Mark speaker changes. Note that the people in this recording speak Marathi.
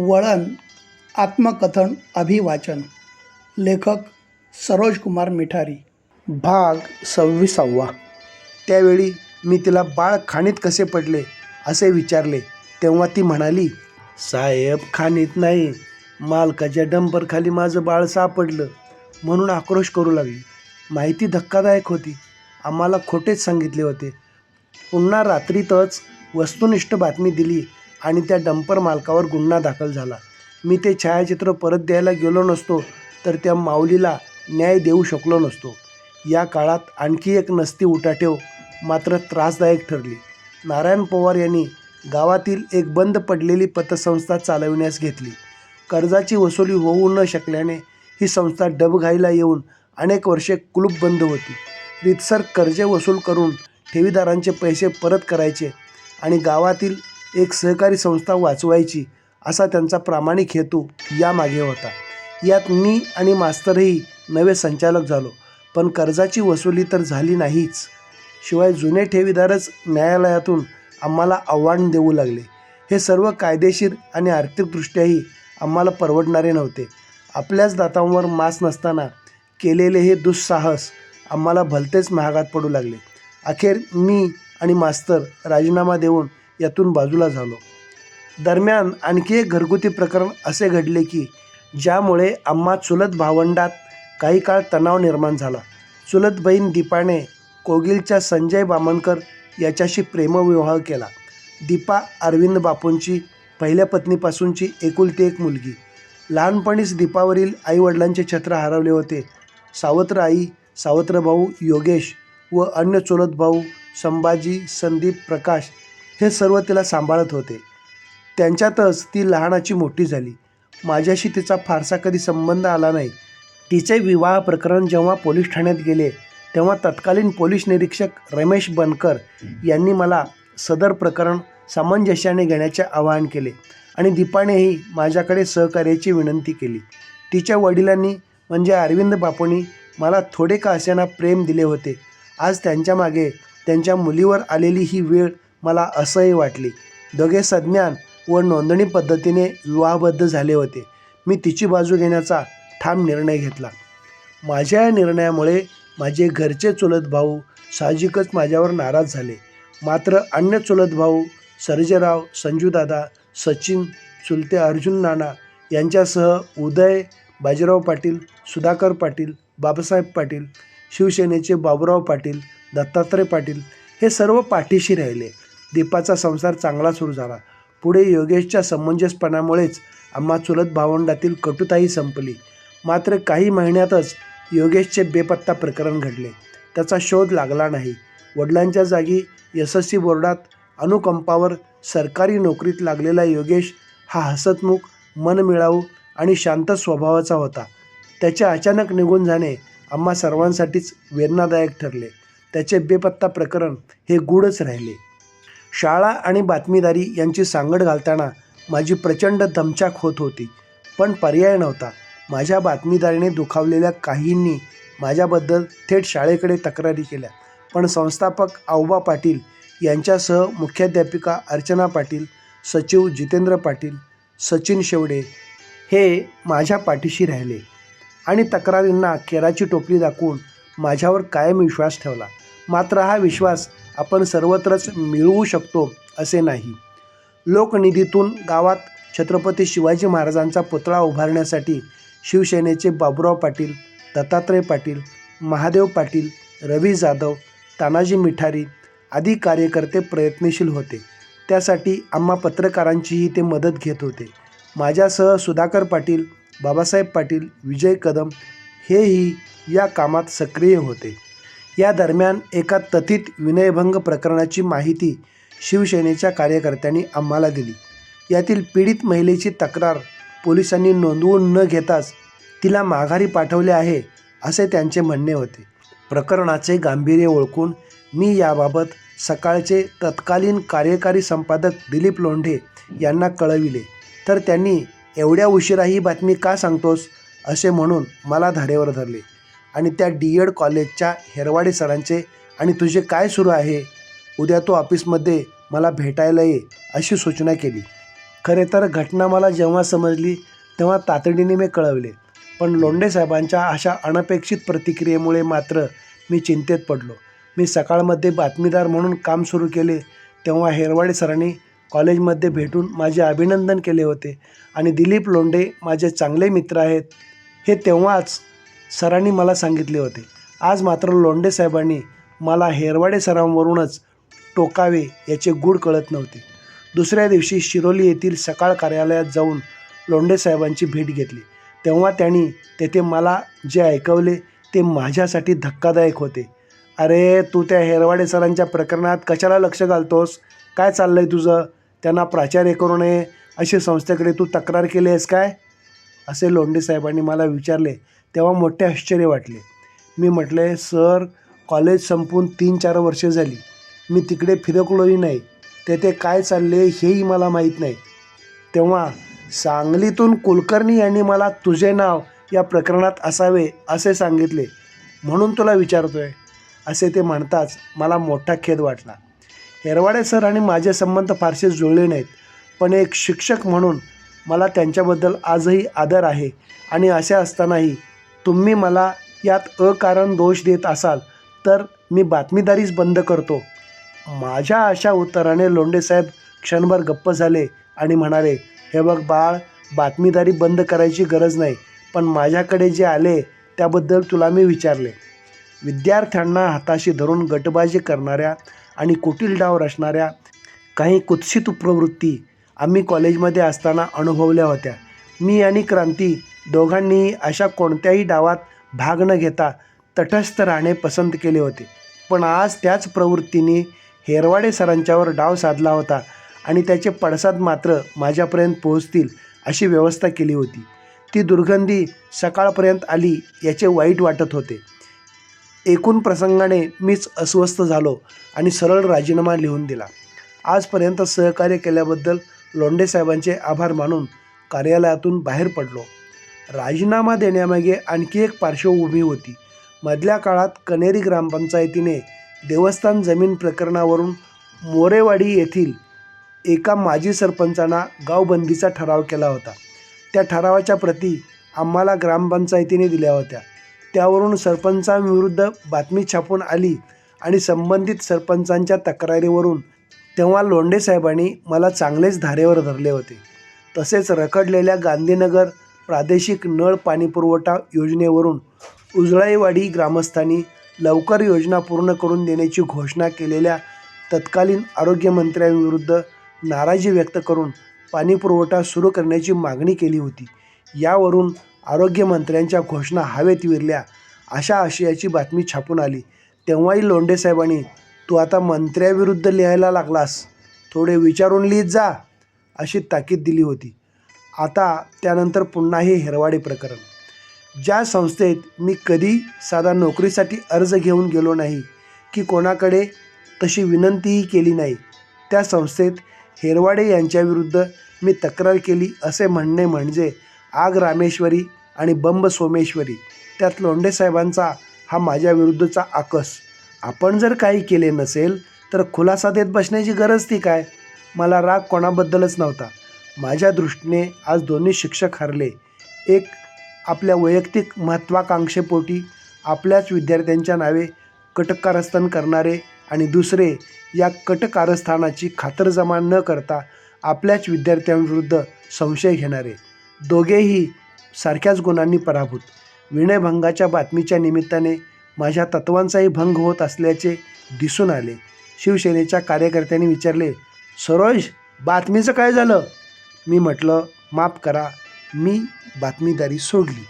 Speaker 1: वळण आत्मकथन अभिवाचन. लेखक सरोज कुमार मिठारी. भाग सव्वीसावा. त्यावेळी मी तिला बाळ खाणीत कसे पडले असे विचारले. तेव्हा ती म्हणाली साहेब खाणीत नाही. मालकाच्या डंपरखाली माझं बाळ सापडलं. म्हणून आक्रोश करू लागली. माहिती धक्कादायक होती. आम्हाला खोटेच सांगितले होते. पुन्हा रात्रीतच वस्तुनिष्ठ बातमी दिली. आणि त्या डंपर मालकावर गुन्हा दाखल झाला. मी ते छायाचित्र परत द्यायला गेलो नसतो तर त्या माऊलीला न्याय देऊ शकलो नसतो. या काळात आणखी एक नसती उठाठेव मात्र त्रासदायक ठरली. नारायण पवार यांनी गावातील एक बंद पडलेली पतसंस्था चालविण्यास घेतली. कर्जाची वसुली होऊ न शकल्याने ही संस्था डबघाईला येऊन अनेक वर्षे कुलूप बंद होती. रितसर कर्जे वसूल करून ठेवीदारांचे पैसे परत करायचे आणि गावातील एक सहकारी संस्था वाचवायची असा त्यांचा प्रामाणिक हेतू यामागे होता. यात मी आणि मास्तरही नवे संचालक झालो. पण कर्जाची वसुली तर झाली नाहीच. शिवाय जुने ठेवीदारच न्यायालयातून आम्हाला आव्हान देऊ लागले. हे सर्व कायदेशीर आणि आर्थिकदृष्ट्याही आम्हाला परवडणारे नव्हते. आपल्याच दातांवर मास नसताना केलेले हे दुस्साहस आम्हाला भलतेच महागात पडू लागले. अखेर मी आणि मास्तर राजीनामा देऊन यातून बाजूला झालो. दरम्यान आणखी एक घरगुती प्रकरण असे घडले की ज्यामुळे आम्हा चुलत भावंडात काही काळ तणाव निर्माण झाला. चुलत बहीण दीपाने कोगिलच्या संजय बामणकर याच्याशी प्रेमविवाह केला. दीपा अरविंद बापूंची पहिल्या पत्नीपासूनची एकुलती एक मुलगी. लहानपणीच दीपावरील आईवडिलांचे छत्र हरवले होते. सावत्र आई सावत्र भाऊ योगेश व अन्य चुलत भाऊ संभाजी संदीप प्रकाश हे सर्व तिला सांभाळत होते. त्यांच्यातच ती लहानाची मोठी झाली. माझ्याशी तिचा फारसा कधी संबंध आला नाही. तिचे विवाह प्रकरण जेव्हा पोलीस ठाण्यात गेले तेव्हा तत्कालीन पोलीस निरीक्षक रमेश बनकर यांनी मला सदर प्रकरण सामंजस्याने घेण्याचे आवाहन केले आणि दीपानेही माझ्याकडे सहकार्याची विनंती केली. तिच्या वडिलांनी म्हणजे अरविंद बापूंनी मला थोडे का असेना प्रेम दिले होते. आज त्यांच्या मागे त्यांच्या मुलीवर आलेली ही वेळ मला असंही वाटली. दोघे सज्ञान व नोंदणी पद्धतीने विवाहबद्ध झाले होते. मी तिची बाजू घेण्याचा ठाम निर्णय घेतला. माझ्या या निर्णयामुळे माझे घरचे चुलत भाऊ साहजिकच माझ्यावर नाराज झाले. मात्र अन्य चुलत भाऊ सर्जेराव संजूदादा सचिन चुलते अर्जुन नाना यांच्यासह उदय बाजीराव पाटील सुधाकर पाटील बाबासाहेब पाटील शिवसेनेचे बाबूराव पाटील दत्तात्रय पाटील हे सर्व पाठीशी राहिले. दीपाचा संसार चांगला सुरू झाला. पुढे योगेशच्या समंजसपणामुळेच आम्हा चुलत भावंडातील कटुताही संपली. मात्र काही महिन्यातच योगेशचे बेपत्ता प्रकरण घडले. त्याचा शोध लागला नाही. वडिलांच्या जागी यशस्वी बोर्डात अनुकंपावर सरकारी नोकरीत लागलेला योगेश हा हसतमुख मनमिळावू आणि शांत स्वभावाचा होता. त्याचे अचानक निघून जाणे आम्हा सर्वांसाठीच वेदनादायक ठरले. त्याचे बेपत्ता प्रकरण हे गूढच राहिले. शाळा आणि बातमीदारी यांची सांगड घालताना माझी प्रचंड दमछाक होत होती. पण पर्याय नव्हता. माझ्या बातमीदारीने दुखावलेल्या काहींनी माझ्याबद्दल थेट शाळेकडे तक्रारी केल्या. पण संस्थापक आऊबा पाटील यांच्यासह मुख्याध्यापिका अर्चना पाटील सचिव जितेंद्र पाटील सचिन शेवडे हे माझ्या पाठीशी राहिले आणि तक्रारींना केराची टोपली दाखवून माझ्यावर कायम विश्वास ठेवला. मात्र हा विश्वास आपण सर्वत्रच मिळवू शकतो असे नाही. लोकनिधीतून गावात छत्रपती शिवाजी महाराजांचा पुतळा उभारण्यासाठी शिवसेनेचे बाबुराव पाटील दत्तात्रय पाटील महादेव पाटील रवी जाधव तानाजी मिठारी आदी कार्यकर्ते प्रयत्नशील होते. त्यासाठी आम्हा पत्रकारांचीही ते मदत घेत होते. माझ्यासह सुधाकर पाटील बाबासाहेब पाटील विजय कदम हेही या कामात सक्रिय होते. या दरम्यान एका तथित विनयभंग प्रकरणाची माहिती शिवसेनेच्या कार्यकर्त्यांनी आम्हाला दिली. यातील पीडित महिलेची तक्रार पोलिसांनी नोंदवून न घेताच तिला माघारी पाठवले आहे असे त्यांचे म्हणणे होते. प्रकरणाचे गांभीर्य ओळखून मी याबाबत सकाळचे तत्कालीन कार्यकारी संपादक दिलीप लोंढे यांना कळविले. तर त्यांनी एवढ्या उशिरा ही बातमी का सांगतोस? असे म्हणून मला धारेवर धरले. आणि त्या डी एड कॉलेजच्या हेरवाडे सरांचे आणि तुझे काय सुरू आहे? उद्या तो ऑफिसमध्ये मला भेटायला ये अशी सूचना केली. खरे तर घटना मला जेव्हा समजली तेव्हा तातडीने मी कळवले. पण लोंढे साहेबांच्या अशा अनपेक्षित प्रतिक्रियेमुळे मात्र मी चिंतेत पडलो. मी सकाळमध्ये बातमीदार म्हणून काम सुरू केले तेव्हा हेरवाडे सरांनी कॉलेजमध्ये भेटून माझे अभिनंदन केले होते. आणि दिलीप लोंढे माझे चांगले मित्र आहेत हे तेव्हाच सरांनी मला सांगितले होते. आज मात्र लोंडे साहेबांनी मला हेरवाडे सरांवरूनच टोकावे याचे गूढ कळत नव्हते. दुसऱ्या दिवशी शिरोली येथील सकाळ कार्यालयात जाऊन लोंडे साहेबांची भेट घेतली. तेव्हा त्यांनी तेथे मला जे ऐकवले ते माझ्यासाठी धक्कादायक होते. अरे तू त्या हेरवाडे सरांच्या प्रकरणात कशाला लक्ष घालतोस? काय चाललं आहे तुझं? त्यांना प्राचार्य करू नये. अशी संस्थेकडे तू तक्रार केली आहेस काय? असे लोंडे साहेबांनी मला विचारले. तेव्हा मोठे आश्चर्य वाटले. मी म्हटले सर कॉलेज संपून तीन चार वर्षे झाली. मी तिकडे फिरकलोही नाही. तेथे काय चालले हेही मला माहीत नाही. तेव्हा सांगलीतून कुलकर्णी यांनी मला तुझे नाव या प्रकरणात असावे असे सांगितले. म्हणून तुला विचारतो आहे असे ते म्हणताच मला मोठा खेद वाटला. हेरवाडे सर आणि माझे संबंध फारसे जुळले नाहीत पण एक शिक्षक म्हणून मला त्यांच्याबद्दल आजही आदर आहे आणि असे असतानाही तुम्ही मला यात अकारण दोष देत असाल तर मी बातमीदारीच बंद करतो. माझ्या अशा उत्तराने लोंडेसाहेब क्षणभर गप्प झाले आणि म्हणाले हे बघ बाळ बातमीदारी बंद करायची गरज नाही पण माझ्याकडे जे आले त्याबद्दल तुला मी विचारले. विद्यार्थ्यांना हाताशी धरून गटबाजी करणाऱ्या आणि कुटील डाव रचणाऱ्या काही कुत्सित प्रवृत्ती आम्ही कॉलेजमध्ये असताना अनुभवल्या होत्या. मी आणि क्रांती दोघांनी अशा कोणत्याही डावात भाग न घेता तटस्थ राहणे पसंत केले होते. पण आज त्याच प्रवृत्तीने हेरवाडे सरांच्यावर डाव साधला होता आणि त्याचे पडसाद मात्र माझ्यापर्यंत पोहोचतील अशी व्यवस्था केली होती. ती दुर्गंधी सकाळपर्यंत आली याचे वाईट वाटत होते. एकूण प्रसंगाने मीच अस्वस्थ झालो आणि सरळ राजीनामा लिहून दिला. आजपर्यंत सहकार्य केल्याबद्दल लोंढे साहेबांचे आभार मानून कार्यालयातून बाहेर पडलो. राजीनामा देण्यामागे आणखी एक पार्श्वभूमी होती. मधल्या काळात कनेरी ग्रामपंचायतीने देवस्थान जमीन प्रकरणावरून मोरेवाडी येथील एका माजी सरपंचांना गावबंदीचा ठराव केला होता. त्या ठरावाच्या प्रती आम्हाला ग्रामपंचायतीने दिल्या होत्या. त्यावरून सरपंचांविरुद्ध बातमी छापून आली आणि संबंधित सरपंचांच्या तक्रारीवरून तेव्हा लोंढे साहेबांनी मला चांगलेच धारेवर धरले होते. तसेच रखडलेल्या गांधीनगर प्रादेशिक नळ पाणीपुरवठा योजनेवरून उजळाईवाडी ग्रामस्थांनी लवकर योजना पूर्ण करून देण्याची घोषणा केलेल्या तत्कालीन आरोग्यमंत्र्यांविरुद्ध नाराजी व्यक्त करून पाणीपुरवठा सुरू करण्याची मागणी केली होती. यावरून आरोग्यमंत्र्यांच्या घोषणा हवेत विरल्या अशा आशयाची बातमी छापून आली. तेव्हाही लोंडेसाहेबांनी तू आता मंत्र्याविरुद्ध लिहायला लागलास. थोडे विचारून लिहित जा अशी ताकीद दिली होती. आता त्यानंतर पुन्हा हे हेरवाडे प्रकरण. ज्या संस्थेत मी कधी साधा नोकरीसाठी अर्ज घेऊन गेलो नाही की कोणाकडे तशी विनंतीही केली नाही त्या संस्थेत हेरवाडे यांच्याविरुद्ध मी तक्रार केली असे म्हणणे म्हणजे आग रामेश्वरी आणि बंब सोमेश्वरी त्यात लोंढे साहेबांचा हा माझ्याविरुद्धचा आकस. आपण जर काही केले नसेल तर खुलासा देत बसण्याची गरज ती काय? मला राग कोणाबद्दलच नव्हता. माझ्या दृष्टीने आज दोन्ही शिक्षक हरले. एक आपल्या वैयक्तिक महत्त्वाकांक्षेपोटी आपल्याच विद्यार्थ्यांच्या नावे कटकारस्थान करणारे आणि दुसरे या कटकारस्थानाची खातरजमा न करता आपल्याच विद्यार्थ्यांविरुद्ध संशय घेणारे. दोघेही सारख्याच गुणांनी पराभूत. विनयभंगाच्या बातमीच्या निमित्ताने माझ्या तत्वांचाही भंग होत असल्याचे दिसून आले. शिवसेनेच्या कार्यकर्त्यांनी विचारले सरोज बातमीचं काय झालं? मी म्हटलं माफ करा मी बातमीदारी सोडली.